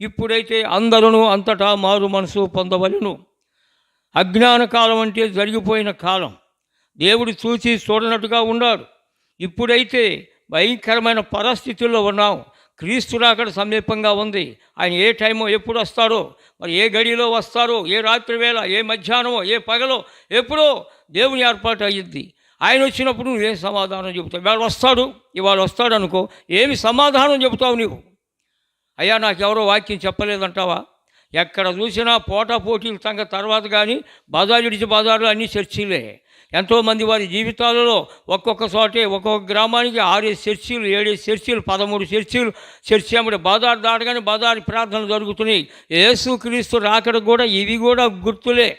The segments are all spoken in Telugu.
ఇప్పుడైతే అందరూ అంతటా మారు మనసు పొందవలను. అజ్ఞాన కాలం అంటే జరిగిపోయిన కాలం. దేవుడు చూసి చూడనట్టుగా ఉన్నాడు ఇప్పుడైతే భయంకరమైన పరిస్థితుల్లో ఉన్నాం. క్రీస్తు రాకడ సమీపంగా ఉంది. ఆయన ఏ టైమో ఎప్పుడు వస్తారో మరి ఏ గడిలో వస్తారో ఏ రాత్రి వేళ ఏ మధ్యాహ్నమో ఏ పగలో ఎప్పుడో దేవుని ఏర్పాటు అయ్యిద్ది. ఆయన వచ్చినప్పుడు నువ్వేం సమాధానం చెబుతావు? ఇవాళ వస్తాడు ఇవాళ వస్తాడు అనుకో ఏమి సమాధానం చెబుతావు నీవు? అయ్యా నాకు వాక్యం చెప్పలేదంటావా? ఎక్కడ చూసినా పోటా పోటీలు సంగ తర్వాత కానీ బజార్ ఇడిచి బజార్లు అన్నీ చర్చిలే. ఎంతోమంది వారి జీవితాలలో ఒక్కొక్క చోటే ఒక్కొక్క గ్రామానికి ఆరేసి చర్చీలు ఏడేసి చర్చీలు పదమూడు చర్చీలు చర్చి అమ్మడి బజార్ దాటగానే బజారు ప్రార్థనలు జరుగుతున్నాయి. యేసుక్రీస్తు రాకడ కూడా ఇవి కూడా గుర్తులే.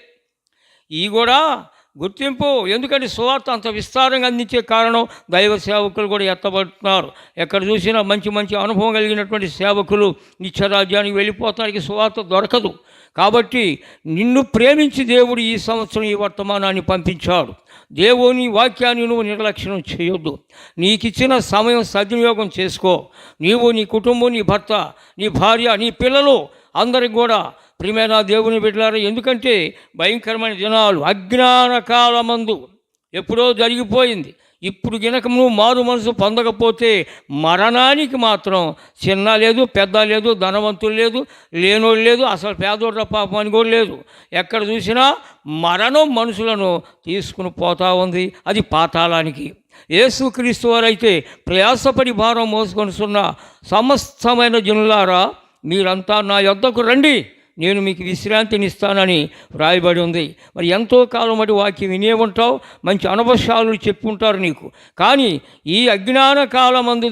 ఇవి కూడా గుర్తింపు. ఎందుకంటే సువార్త అంత విస్తారంగా అందించే కారణం దైవ సేవకులు కూడా ఎత్తబడుతున్నారు. ఎక్కడ చూసినా మంచి మంచి అనుభవం కలిగినటువంటి సేవకులు నిత్యరాజ్యానికి వెళ్ళిపోతానికి సువార్త దొరకదు. కాబట్టి నిన్ను ప్రేమించి దేవుడు ఈ సంవత్సరం ఈ వర్తమానాన్ని పంపించాడు. దేవుని వాక్యాన్ని నువ్వు నిర్లక్ష్యం చేయొద్దు. నీకిచ్చిన సమయం సద్వినియోగం చేసుకో. నీవు నీ కుటుంబం నీ భర్త నీ భార్య నీ పిల్లలు అందరికి కూడా ప్రియమైన దేవుని బిడ్డలారా ఎందుకంటే భయంకరమైన దినాలు అజ్ఞాన కాలమందు ఎప్పుడో జరిగిపోయింది. ఇప్పుడు గినక నువ్వు మారు మనసు పొందకపోతే మరణానికి మాత్రం చిన్న లేదు పెద్ద లేదు ధనవంతులు లేదు లేనోడు లేదు అసలు పేదోడ్ల పాపం అని కూడా లేదు. ఎక్కడ చూసినా మరణం మనుషులను తీసుకుని పోతా ఉంది. అది పాతాళానికి. యేసుక్రీస్తు వారైతే ప్రయాసపడి భారం మోసుకొనిస్తున్న సమస్తమైన జనులారా మీరంతా నా యొద్దకు రండి. నేను మీకు విశ్రాంతిని ఇస్తానని వ్రాయబడి ఉంది. మరి ఎంతో కాలం మటి వాక్యం వినే ఉంటావు మంచి అనుభవాలు చెప్పుంటారు నీకు. కానీ ఈ అజ్ఞాన కాలమందు